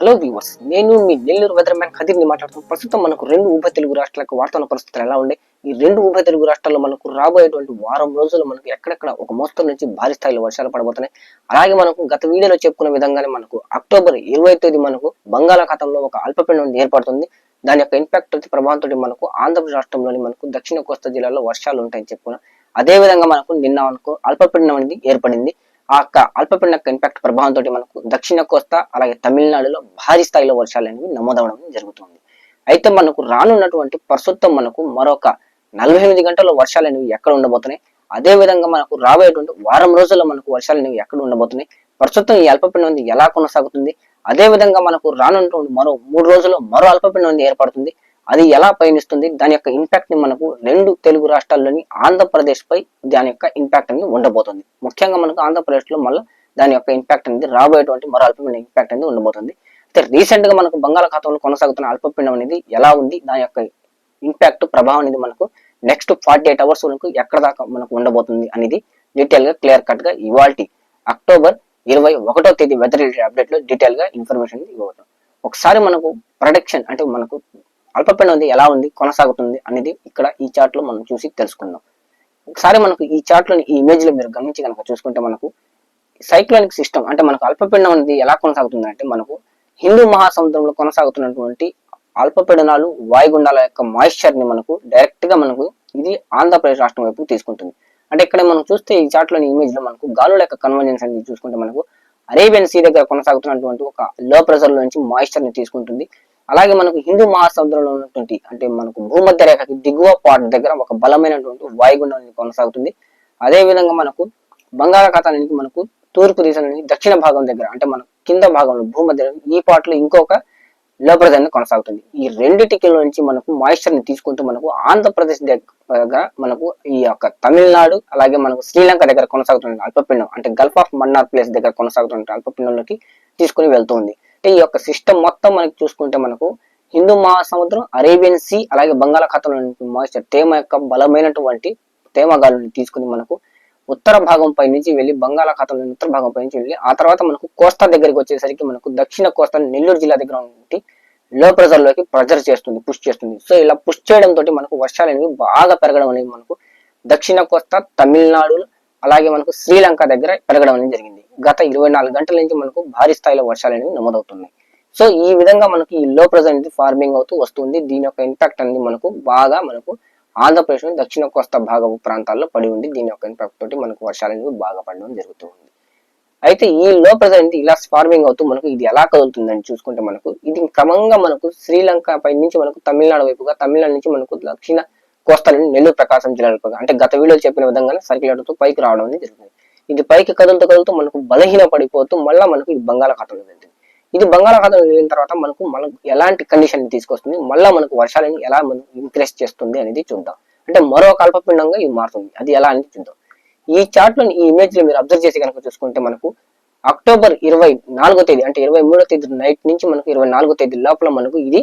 Hello viewers నేను మీ Nellore weather man ఖదీర్ని మాట్లాడుతున్నాను. ప్రస్తుతం మనకు రెండు ఉభయ తెలుగు రాష్ట్రాలకు వార్తల పరిస్థితులు ఎలా ఉండే ఈ రెండు ఉభయ తెలుగు రాష్ట్రాల్లో మనకు రాబోయేటువంటి వారం రోజులు మనకు ఎక్కడెక్కడ ఒక మోస్తరు నుంచి భారీ స్థాయిలో వర్షాలు పడబోతున్నాయి. అలాగే మనకు గత వీడియోలో చెప్పుకున్న విధంగానే మనకు అక్టోబర్ ఇరవై తేదీ మనకు బంగాళాఖాతంలో ఒక అల్పపీడనం ఏర్పడుతుంది. దాని యొక్క ఇంపాక్ట్ వచ్చి ప్రభావంతో మనకు ఆంధ్రప్రదేశ్ రాష్ట్రంలోని మనకు దక్షిణ కోస్తా జిల్లాలో వర్షాలు ఉంటాయని చెప్పుకున్నాం. అదే విధంగా మనకు నిన్న మనకు అల్పపీడనం అనేది ఏర్పడింది. ఆ యొక్క అల్పపీడన ఇంపాక్ట్ ప్రభావంతో మనకు దక్షిణ కోస్తా అలాగే తమిళనాడులో భారీ స్థాయిలో వర్షాలు అనేవి నమోదవడం జరుగుతుంది. అయితే మనకు రానున్నటువంటి ప్రస్తుతం మనకు మరొక నలభై ఎనిమిది గంటల వర్షాలు అనేవి ఎక్కడ ఉండబోతున్నాయి? అదే విధంగా మనకు రాబోయేటువంటి వారం రోజుల్లో మనకు వర్షాలు అనేవి ఎక్కడ ఉండబోతున్నాయి? ప్రస్తుతం ఈ అల్పపీడనం ఎలా కొనసాగుతుంది? అదే విధంగా మనకు రానున్నటువంటి మరో మూడు రోజుల్లో మరో అల్పపీడనం ఏర్పడుతుంది. అది ఎలా పయనిస్తుంది? దాని యొక్క ఇంపాక్ట్ని మనకు రెండు తెలుగు రాష్ట్రాల్లోని ఆంధ్రప్రదేశ్ పై దాని యొక్క ఇంపాక్ట్ అనేది ఉండబోతుంది. ముఖ్యంగా మనకు ఆంధ్రప్రదేశ్లో మళ్ళీ దాని యొక్క ఇంపాక్ట్ అనేది రాబోయేటువంటి మరో అల్పమైన ఇంపాక్ట్ అనేది ఉండబోతుంది. అయితే రీసెంట్గా మనకు బంగాళాఖాతంలో కొనసాగుతున్న అల్పపీండం అనేది ఎలా ఉంది? దాని యొక్క ఇంపాక్ట్ ప్రభావం అనేది మనకు నెక్స్ట్ ఫార్టీ ఎయిట్ అవర్స్ వరకు ఎక్కడ దాకా మనకు ఉండబోతుంది అనేది డీటెయిల్గా క్లియర్ కట్గా ఇవాల్టి అక్టోబర్ ఇరవై ఒకటో తేదీ వెదర్ అప్డేట్లో డీటెయిల్గా ఇన్ఫర్మేషన్ ఇవ్వబోతున్నాం ఒకసారి మనకు ప్రొడక్షన్ అంటే మనకు అల్పపీడనం ఎలా ఉంది కొనసాగుతుంది అనేది ఇక్కడ ఈ చార్ట్లో మనం చూసి తెలుసుకుందాం. ఒకసారి మనకు ఈ చార్ట్లోని ఈ ఇమేజ్లో మీరు గమనించి కనుక చూసుకుంటే మనకు సైక్లోనిక్ సిస్టమ్ అంటే మనకు అల్పపీడనం అనేది ఎలా కొనసాగుతుంది అంటే మనకు హిందూ మహాసముద్రంలో కొనసాగుతున్నటువంటి అల్పపీడనాలు వాయుగుండాల యొక్క మాయిశ్చర్ని మనకు డైరెక్ట్గా మనకు ఇది ఆంధ్రప్రదేశ్ రాష్ట్రం వైపు తీసుకుంటుంది. అంటే ఇక్కడ మనం చూస్తే ఈ చార్ట్లోని ఇమేజ్లో మనకు గాలుల యొక్క కన్వర్జెన్స్ అనేది చూసుకుంటే మనకు అరేబియన్ సీ దగ్గర కొనసాగుతున్నటువంటి ఒక లో ప్రెషర్ నుంచి మాయిశ్చర్ని తీసుకుంటుంది. అలాగే మనకు హిందూ మహాసముద్రంలో ఉన్నటువంటి అంటే మనకు భూమధ్య రేఖకి దిగువ పాట దగ్గర ఒక బలమైనటువంటి వాయుగుండం అనేది కొనసాగుతుంది. అదే విధంగా మనకు బంగాళాఖాతానికి మనకు తూర్పు దిశ దక్షిణ భాగం దగ్గర అంటే మన కింద భాగంలో భూమధ్య ఈ పాటలో ఇంకొక లో కొనసాగుతుంది. ఈ రెండిటికి నుంచి మనకు మాయిశ్చర్ని తీసుకుంటూ మనకు ఆంధ్రప్రదేశ్ దగ్గర మనకు ఈ యొక్క తమిళనాడు అలాగే మనకు శ్రీలంక దగ్గర కొనసాగుతున్న అల్పపిండం అంటే గల్ఫ్ ఆఫ్ మన్నార్ ప్లేస్ దగ్గర కొనసాగుతున్న అల్పపిండంలోకి తీసుకుని వెళ్తుంది అంటే ఈ యొక్క సిస్టమ్ మొత్తం మనకి చూసుకుంటే మనకు హిందూ మహాసముద్రం అరేబియన్ సీ అలాగే బంగాళాఖాతంలో మాయిస్టర్ తేమ యొక్క బలమైనటువంటి తేమ గాలుని తీసుకుని మనకు ఉత్తర భాగం పై నుంచి వెళ్ళి బంగాళాఖాతంలో ఉత్తర భాగం పై నుంచి వెళ్ళి ఆ తర్వాత మనకు కోస్తా దగ్గరికి వచ్చేసరికి మనకు దక్షిణ కోస్తా నెల్లూరు జిల్లా దగ్గర ఉన్నటువంటి లో ప్రెజర్లోకి ప్రెజర్ చేస్తుంది పుష్ చేస్తుంది. సో ఇలా పుష్ చేయడం తోటి మనకు వర్షాలు అనేవి బాగా పెరగడం అనేది మనకు దక్షిణ కోస్తా తమిళనాడు అలాగే మనకు శ్రీలంక దగ్గర పెరగడం అనేది జరిగింది. గత ఇరవై నాలుగు గంటల నుంచి మనకు భారీ స్థాయిలో వర్షాలు అనేవి నమోదవుతున్నాయి. సో ఈ విధంగా మనకి ఈ లో ప్రెజర్ అనేది ఫార్మింగ్ అవుతూ వస్తుంది. దీని యొక్క ఇంపాక్ట్ అనేది మనకు బాగా మనకు ఆంధ్రప్రదేశ్ దక్షిణ కోస్తా భాగ ప్రాంతాల్లో పడి ఉంది. దీని యొక్క ఇంపాక్ట్ తోటి మనకు వర్షాలు అనేవి బాగా పడడం జరుగుతూ ఉంది. అయితే ఈ లో ప్రెజర్ అనేది ఇలా ఫార్మింగ్ అవుతూ మనకు ఇది ఎలా కదులుతుందని చూసుకుంటే మనకు ఇది క్రమంగా మనకు శ్రీలంక పై నుంచి మనకు తమిళనాడు వైపుగా తమిళనాడు నుంచి మనకు దక్షిణ కోస్తా నెల్లూరు ప్రకాశం జిల్లా అంటే గత వీడియోలో చెప్పిన విధంగా సర్కిల్ అవుతూ పైకి రావడం అనేది జరుగుతుంది. ఇది పైకి కదులుతూ కదులుతూ మనకు బలహీన పడిపోతూ మళ్ళా మనకు ఈ బంగాళాఖాతంలో వెళ్తుంది. ఇది బంగాళాఖాతం వెళ్ళిన తర్వాత మనకు మనకు ఎలాంటి కండిషన్ తీసుకొస్తుంది? మళ్ళా మనకు వర్షాలను ఎలా మనం ఇంక్రీస్ చేస్తుంది అనేది చూద్దాం. అంటే మరో కల్పపిండంగా ఇది మారుతుంది. అది ఎలా అనేది చూద్దాం. ఈ చార్ట్ ఈ ఇమేజ్లో మీరు అబ్జర్వ్ చేసి కనుక చూసుకుంటే మనకు అక్టోబర్ ఇరవై నాలుగో తేదీ అంటే ఇరవై మూడో తేదీ నైట్ నుంచి మనకు ఇరవై నాలుగో తేదీ లోపల మనకు ఇది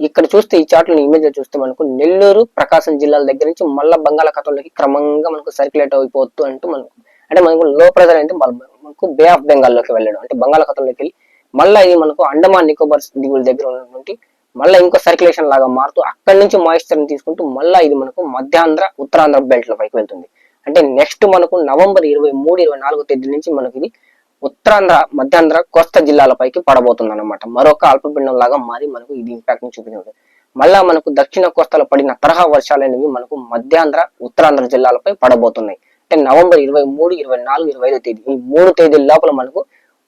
ఇక్కడ చూస్తే ఈ చార్ట్ ఇమేజ్లో చూస్తే మనకు నెల్లూరు ప్రకాశం జిల్లాల దగ్గర నుంచి మళ్ళా బంగాళాఖాతంలోకి క్రమంగా మనకు సర్క్యులేట్ అయిపోతూ అంటూ మనకు అంటే మనకు లో ప్రెజర్ అంటే మనకు బే ఆఫ్ బెంగాల్లోకి వెళ్ళడం. అంటే బంగాళాఖాతంలోకి వెళ్ళి మళ్ళీ ఇది మనకు అండమాన్ నికోబార్ దిగుల దగ్గర ఉన్నటువంటి మళ్ళీ ఇంకో సర్క్యులేషన్ లాగా మారుతూ అక్కడి నుంచి మాయిశ్చర్ని తీసుకుంటూ మళ్ళీ ఇది మనకు మధ్యాంధ్ర ఉత్తరాంధ్ర బెల్ట్లో పైకి వెళ్తుంది. అంటే నెక్స్ట్ మనకు నవంబర్ ఇరవై మూడు ఇరవై నాలుగో తేదీ నుంచి మనకి ఇది ఉత్తరాంధ్ర మధ్యాంధ్ర కోస్తా జిల్లాలపైకి పడబోతుంది అనమాట మరొక అల్పపిండం లాగా మారి మనకు ఇది ఇంపాక్ట్ని చూపించదు మళ్ళా మనకు దక్షిణ కోస్తాలో పడిన తరహా వర్షాలు అనేవి మనకు మధ్యాంధ్ర ఉత్తరాంధ్ర జిల్లాలపై పడబోతున్నాయి. అంటే నవంబర్ ఇరవై మూడు ఇరవై నాలుగు ఇరవై ఐదో తేదీ. ఈ మూడు తేదీల లోపల మనకు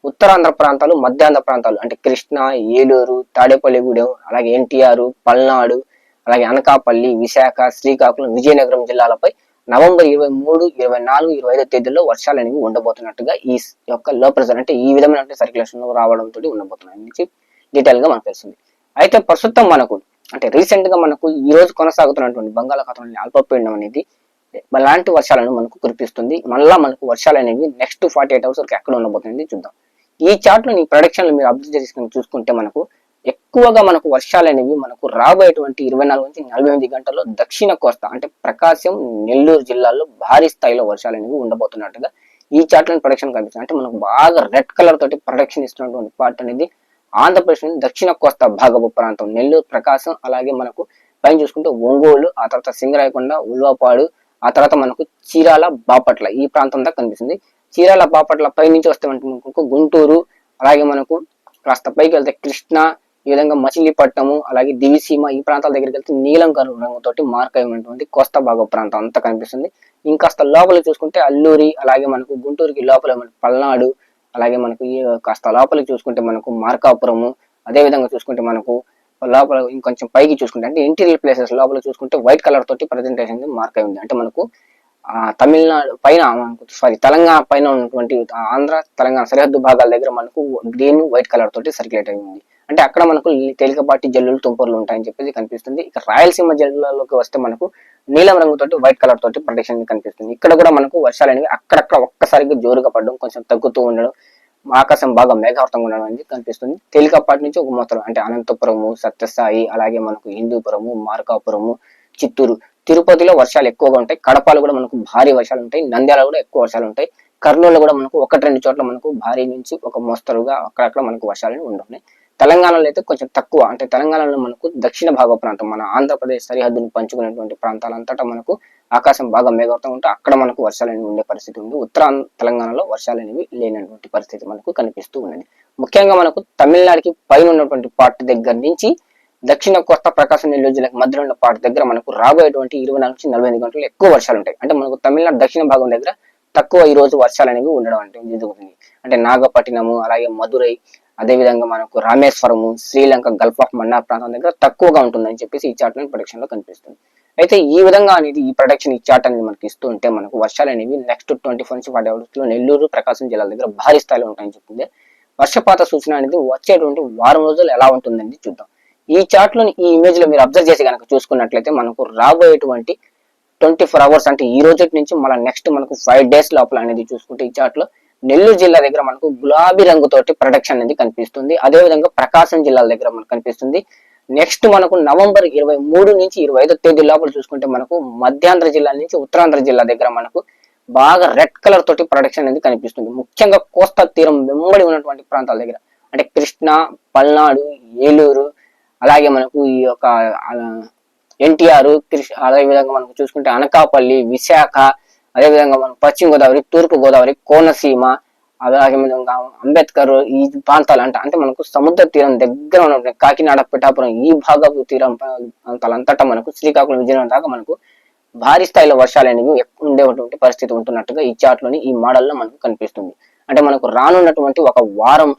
ఉత్తరాంధ్ర ప్రాంతాలు మధ్యాంధ్ర ప్రాంతాలు అంటే కృష్ణా ఏలూరు తాడేపల్లిగూడెం అలాగే ఎన్టీఆర్ పల్నాడు అలాగే అనకాపల్లి విశాఖ శ్రీకాకుళం విజయనగరం జిల్లాలపై నవంబర్ ఇరవై మూడు ఇరవై నాలుగు ఇరవై ఐదో తేదీల్లో వర్షాలు అనేవి ఉండబోతున్నట్టుగా ఈ యొక్క లో ప్రెజర్ అంటే ఈ విధమైన సర్క్యులేషన్ రావడం తోటి ఉండబోతున్నాయి. డీటెయిల్గా మనకు తెలుస్తుంది. అయితే ప్రస్తుతం మనకు అంటే రీసెంట్గా మనకు ఈ రోజు కొనసాగుతున్నటువంటి బంగాళాఖాతంలోని అల్పపీడనం అనేది అలాంటి వర్షాలను మనకు కురిపిస్తుంది. మళ్ళా మనకు వర్షాలు అనేవి నెక్స్ట్ ఫార్టీ ఎయిట్ అవర్స్ వరకు ఎక్కడ ఉండబోతుంది చూద్దాం. ఈ చార్ట్లో ప్రొడక్షన్ మీరు అబ్జర్వ్ చేసుకుని చూసుకుంటే మనకు ఎక్కువగా మనకు వర్షాలు అనేవి మనకు రాబోయేటువంటి ఇరవై నాలుగు నుంచి నలభై ఎనిమిది గంటల్లో దక్షిణ కోస్తా అంటే ప్రకాశం నెల్లూరు జిల్లాల్లో భారీ స్థాయిలో వర్షాలు అనేవి ఉండబోతున్నట్టుగా ఈ చార్ట్ ప్రొడక్షన్ కనిపిస్తుంది అంటే మనకు బాగా రెడ్ కలర్ తోటి ప్రొడక్షన్ ఇస్తున్నటువంటి పార్ట్ అనేది ఆంధ్రప్రదేశ్ నుంచి దక్షిణ కోస్తా భాగపు ప్రాంతం. నెల్లూరు ప్రకాశం అలాగే మనకు పైన చూసుకుంటే ఒంగోలు ఆ తర్వాత సింగరాయకొండ ఉల్వపాడు ఆ తర్వాత మనకు చీరాల బాపట్ల ఈ ప్రాంతం దాకా కనిపిస్తుంది. చీరాల బాపట్ల పై నుంచి వస్తే మనకు గుంటూరు అలాగే మనకు కాస్త పైకి వెళ్తే కృష్ణ ఈ విధంగా మచిలీపట్నము అలాగే దివిసీమ ఈ ప్రాంతాల దగ్గరికి వెళ్తే నీలం కరువు రంగుతోటి మార్క్ అయి కోస్తా భాగ ప్రాంతం అంతా కనిపిస్తుంది. ఇంకాస్త లోపల చూసుకుంటే అల్లూరి అలాగే మనకు గుంటూరుకి లోపల పల్నాడు అలాగే మనకు ఈ కాస్త లోపలికి చూసుకుంటే మనకు మార్కాపురము అదే విధంగా చూసుకుంటే మనకు లోపల ఇంకొంచెం పైకి చూసుకుంటే అంటే ఇంటీరియర్ ప్లేసెస్ లోపల చూసుకుంటే వైట్ కలర్ తోటి ప్రజెంటేషన్ మార్క్ అయింది అంటే మనకు తమిళనాడు పైన మనకు సారీ తెలంగాణ పైన ఉన్నటువంటి ఆంధ్ర తెలంగాణ సరిహద్దు భాగాల దగ్గర మనకు గ్రీన్ వైట్ కలర్ తోటి సర్క్యులేట్ అయి ఉంది. అంటే అక్కడ మనకు తేలికపాటి జల్లులు తుంపర్లు ఉంటాయని చెప్పేసి కనిపిస్తుంది. ఇక రాయలసీమ జిల్లాలోకి వస్తే మనకు నీలం రంగుతోటి వైట్ కలర్ తోటి ప్రొటెక్షన్ కనిపిస్తుంది. ఇక్కడ కూడా మనకు వర్షాలు అనేవి అక్కడక్కడ ఒక్కసారిగా జోరుగా పడడం కొంచెం తగ్గుతూ ఉండడం ఆకాశం బాగా మేఘావృతంగా ఉండడం అనేది కనిపిస్తుంది. తేలికపాటి నుంచి ఒక మొత్తం అంటే అనంతపురము సత్యసాయి అలాగే మనకు హిందూపురము మార్కాపురము చిత్తూరు. తిరుపతిలో వర్షాలు ఎక్కువగా ఉంటాయి. కడపలో కూడా మనకు భారీ వర్షాలు ఉంటాయి. నంద్యాల కూడా ఎక్కువ వర్షాలు ఉంటాయి. కర్నూలులో కూడా మనకు ఒకటి రెండు చోట్ల మనకు భారీ నుంచి ఒక మోస్తరుగా అక్కడక్కడ మనకు వర్షాలు ఉంటున్నాయి తెలంగాణలో అయితే కొంచెం తక్కువ. అంటే తెలంగాణలో మనకు దక్షిణ భాగ ప్రాంతం మన ఆంధ్రప్రదేశ్ సరిహద్దును పంచుకునేటువంటి ప్రాంతాలంతటా మనకు ఆకాశం బాగా మేఘవతం ఉంటే అక్కడ మనకు వర్షాలు అనేవి ఉండే పరిస్థితి ఉంది. ఉత్తర తెలంగాణలో వర్షాలు అనేవి లేనటువంటి పరిస్థితి మనకు కనిపిస్తూ ఉన్నది. ముఖ్యంగా మనకు తమిళనాడుకి పైన ఉన్నటువంటి పార్ట్ దగ్గర నుంచి దక్షిణ కొత్త ప్రకాశం నెల్లూరు జిల్లాకి మధ్యలో ఉన్న పార్ట్ దగ్గర మనకు రాబోయేటువంటి ఇరవై నాలుగు నుంచి నలభై ఐదు గంటలు ఎక్కువ వర్షాలు ఉంటాయి. అంటే మనకు తమిళనాడు దక్షిణ భాగం దగ్గర తక్కువ ఈ రోజు వర్షాలు అనేవి ఉండడం అంటే జరుగుతుంది. అంటే నాగపట్టినము అలాగే మధురై అదే విధంగా మనకు రామేశ్వరము శ్రీలంక గల్ఫ్ ఆఫ్ మన్నార్ ప్రాంతం దగ్గర తక్కువగా ఉంటుందని చెప్పేసి ఈ చార్ట్ ప్రొడక్షన్లో కనిపిస్తుంది. అయితే ఈ విధంగా అనేది ఈ ప్రొడక్షన్ ఈ చార్ట్ అనేది మనకి ఇస్తూ ఉంటే మనకు వర్షాలు అనేవి నెక్స్ట్ ట్వంటీ ఫోర్ నుంచి ఫార్టీ అవర్స్లో నెల్లూరు ప్రకాశం జిల్లాల దగ్గర భారీ స్థాయిలో ఉంటాయని చెప్తుంది. వర్షపాత సూచన అనేది వచ్చేటువంటి వారం రోజులు ఎలా ఉంటుందని చూద్దాం. ఈ చార్ట్లోని ఈ ఇమేజ్లో మీరు అబ్జర్వ్ చేసి కనుక చూసుకున్నట్లయితే మనకు రాబోయేటువంటి ట్వంటీ ఫోర్ అవర్స్ అంటే ఈ రోజు నుంచి మళ్ళీ నెక్స్ట్ మనకు ఫైవ్ డేస్ లోపల అనేది చూసుకుంటే ఈ చార్ట్లో నెల్లూరు జిల్లా దగ్గర మనకు గులాబీ రంగుతోటి ప్రొడక్షన్ అనేది కనిపిస్తుంది. అదే విధంగా ప్రకాశం జిల్లాల దగ్గర మనకు కనిపిస్తుంది. నెక్స్ట్ మనకు నవంబర్ ఇరవై మూడు నుంచి ఇరవై ఐదో తేదీ లోపల చూసుకుంటే మనకు మధ్యాంధ్ర జిల్లా నుంచి ఉత్తరాంధ్ర జిల్లా దగ్గర మనకు బాగా రెడ్ కలర్ తోటి ప్రొడక్షన్ అనేది కనిపిస్తుంది. ముఖ్యంగా కోస్తా తీరం వెంబడి ఉన్నటువంటి ప్రాంతాల దగ్గర. అంటే కృష్ణా పల్నాడు ఏలూరు అలాగే మనకు ఈ యొక్క ఎన్టీఆర్ కృష్ణ అదే విధంగా మనకు చూసుకుంటే అనకాపల్లి విశాఖ అదే విధంగా మనం పశ్చిమ గోదావరి తూర్పు గోదావరి కోనసీమ అలాగే విధంగా అంబేద్కర్ ఈ ప్రాంతాలు అంట అంటే మనకు సముద్ర తీరం దగ్గర ఉన్నటువంటి కాకినాడ పిఠాపురం ఈ భాగపు తీరం ప్రాంతాలంతటా మనకు శ్రీకాకుళం విజయనగరం దాకా మనకు భారీ స్థాయిలో వర్షాలు అనేవి ఉండేటువంటి పరిస్థితి ఉంటున్నట్టుగా ఈ చాట్లోని ఈ మోడల్లో మనకు కనిపిస్తుంది. అంటే మనకు రానున్నటువంటి ఒక వారం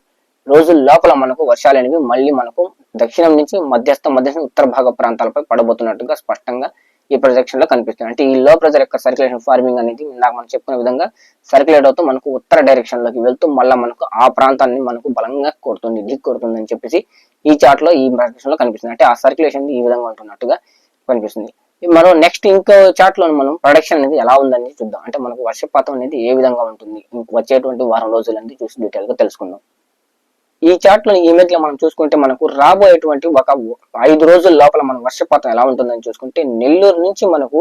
రోజుల లోపల మనకు వర్షాలు అనేవి మళ్ళీ మనకు దక్షిణం నుంచి మధ్యస్థ మధ్యస్థ ఉత్తర భాగ ప్రాంతాలపై పడబోతున్నట్టుగా స్పష్టంగా ఈ ప్రొజెక్షన్లో కనిపిస్తుంది. అంటే ఈ లో ప్రెజర్ యొక్క సర్క్యులేషన్ ఫార్మింగ్ అనేది ఇందాక మనం చెప్పుకున్న విధంగా సర్క్యులేట్ అవుతూ మనకు ఉత్తర డైరెక్షన్లోకి వెళ్తూ మళ్ళీ మనకు ఆ ప్రాంతాన్ని మనకు బలంగా కొడుతుంది దిక్కు కొడుతుంది అని చెప్పేసి ఈ చార్ట్లో ఈ ప్రొజెక్షన్లో కనిపిస్తుంది. అంటే ఆ సర్క్యులేషన్ ఈ విధంగా ఉంటున్నట్టుగా కనిపిస్తుంది. మరో నెక్స్ట్ ఇంకో చార్ట్లో మనం ప్రొడక్షన్ అనేది ఎలా ఉందని చూద్దాం. అంటే మనకు వర్షపాతం అనేది ఏ విధంగా ఉంటుంది? ఇంక వచ్చేటువంటి వారం రోజులు అనేది చూసి డీటెయిల్గా తెలుసుకుందాం. ఈ చార్ట్లో ఇమేజ్లో మనం చూసుకుంటే మనకు రాబోయేటువంటి ఒక ఐదు రోజుల లోపల మన వర్షపాతం ఎలా ఉంటుందని చూసుకుంటే నెల్లూరు నుంచి మనకు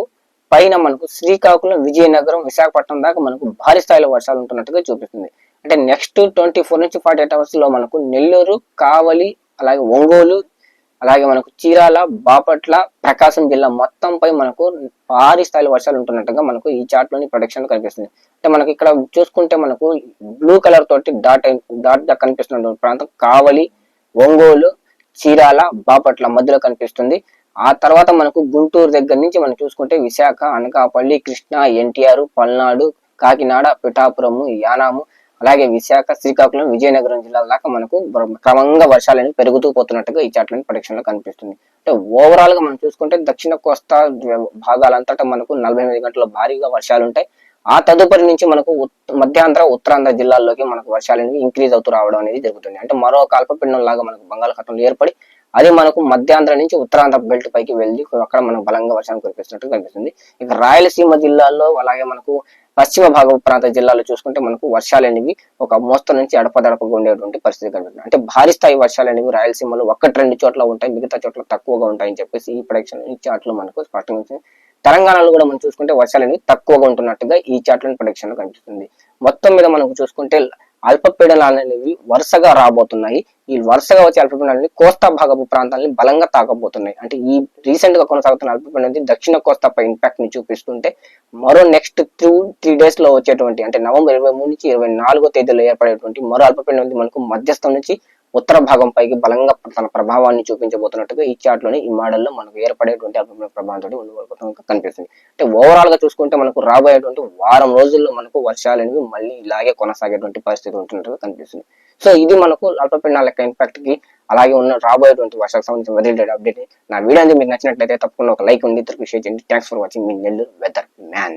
పైన మనకు శ్రీకాకుళం విజయనగరం విశాఖపట్నం దాకా మనకు భారీ స్థాయిలో వర్షాలు ఉంటున్నట్టుగా చూపిస్తుంది. అంటే నెక్స్ట్ ట్వంటీ ఫోర్ నుంచి ఫార్టీ ఎయిట్ అవర్స్లో మనకు నెల్లూరు కావలి అలాగే ఒంగోలు అలాగే మనకు చీరాల బాపట్ల ప్రకాశం జిల్లా మొత్తంపై మనకు భారీ స్థాయిలో వర్షాలు ఉంటున్నట్టుగా మనకు ఈ చార్ట్లోని ప్రొడక్షన్ కనిపిస్తుంది. అంటే మనకి ఇక్కడ చూసుకుంటే మనకు బ్లూ కలర్ తోటి డాట్ డాట్గా కనిపిస్తున్న ప్రాంతం కావలి ఒంగోలు చీరాల బాపట్ల మధ్యలో కనిపిస్తుంది. ఆ తర్వాత మనకు గుంటూరు దగ్గర నుంచి మనం చూసుకుంటే విశాఖ అనకాపల్లి కృష్ణా ఎన్టీఆర్ పల్నాడు కాకినాడ పిఠాపురము యానాము అలాగే విశాఖ శ్రీకాకుళం విజయనగరం జిల్లాల దాకా మనకు క్రమంగా వర్షాలు పెరుగుతూ పోతున్నట్టుగా ఈ చాట్లని ప్రొడక్షన్లో కనిపిస్తుంది. అంటే ఓవరాల్గా మనం చూసుకుంటే దక్షిణ కోస్తా భాగాలంతటా మనకు నలభై ఎనిమిది గంటల భారీగా వర్షాలు ఉంటాయి ఆ తదుపరి నుంచి మనకు మధ్యాంధ్ర ఉత్తరాంధ్ర జిల్లాల్లోకి మనకు వర్షాలు ఇంక్రీజ్ అవుతూ రావడం అనేది జరుగుతుంది. అంటే మరో కల్పపిండం లాగా మనకు బంగాళాఖాతంలో ఏర్పడి అది మనకు మధ్యాంధ్ర నుంచి ఉత్తరాంధ్ర బెల్ట్ పైకి వెళ్ళి అక్కడ మనకు బలంగా వర్షాలు కురిపిస్తున్నట్టు కనిపిస్తుంది. ఇక రాయలసీమ జిల్లాల్లో అలాగే మనకు పశ్చిమ భాగ ప్రాంత జిల్లాలో చూసుకుంటే మనకు వర్షాలు అనేవి ఒక మోస్తరు నుంచి అడపదడపగా ఉండేటువంటి పరిస్థితి కనిపిస్తుంది. అంటే భారీ స్థాయి వర్షాలు అనేవి రాయలసీమలో ఒకటి రెండు చోట్ల ఉంటాయి మిగతా చోట్ల తక్కువగా ఉంటాయని చెప్పేసి ఈ ప్రొడక్షన్ ఈ చాట్లో మనకు స్పష్టంగా తెలంగాణలో కూడా మనం చూసుకుంటే వర్షాలు అనేవి తక్కువగా ఉంటున్నట్టుగా ఈ చార్ట్లోని ప్రొడక్షన్లో కనిపిస్తుంది. మొత్తం మీద మనకు చూసుకుంటే అల్పపీడనాలు అనేవి వరుసగా రాబోతున్నాయి. ఈ వరుసగా వచ్చే అల్పపీడనాలు కోస్తా భాగపు ప్రాంతాలని బలంగా తాకబోతున్నాయి. అంటే ఈ రీసెంట్గా కొనసాగుతున్న అల్పపీడనం దక్షిణ కోస్తాపై ఇంపాక్ట్ని చూపిస్తుంటే మరో నెక్స్ట్ త్రీ త్రీ డేస్లో వచ్చేటువంటి అంటే నవంబర్ ఇరవై మూడు నుంచి ఇరవై నాలుగో తేదీలో ఏర్పడేటువంటి మరో అల్పపీడనం మనకు మధ్యస్థం నుంచి ఉత్తర భాగం పైకి బలంగా తన ప్రభావాన్ని చూపించబోతున్నట్టుగా ఈ చార్ట్లోని ఈ మోడల్లో మనకు ఏర్పడేటువంటి అల్పమైన ప్రభావంతో ఉండబోతున్నట్టు కనిపిస్తుంది. అంటే ఓవరాల్గా చూసుకుంటే మనకు రాబోయేటువంటి వారం రోజుల్లో మనకు వర్షాలు అనేవి మళ్ళీ ఇలాగే కొనసాగేటువంటి పరిస్థితి ఉంటున్నట్టుగా కనిపిస్తుంది. సో ఇది మనకు అల్పపీడనాల యొక్క ఇంపాక్ట్కి అలాగే ఉన్న రాబోయేటువంటి వర్షాలకు సంబంధించిన వెదర్ అప్డేట్ నా వీడియో మీకు నచ్చినట్లయితే తప్పకుండా ఒక లైక్ ఉంది. ఇద్దరికి షేర్ చేయండి. థ్యాంక్స్ ఫర్ వాచింగ్ మీ నెల్లూరు వెదర్ మ్యాన్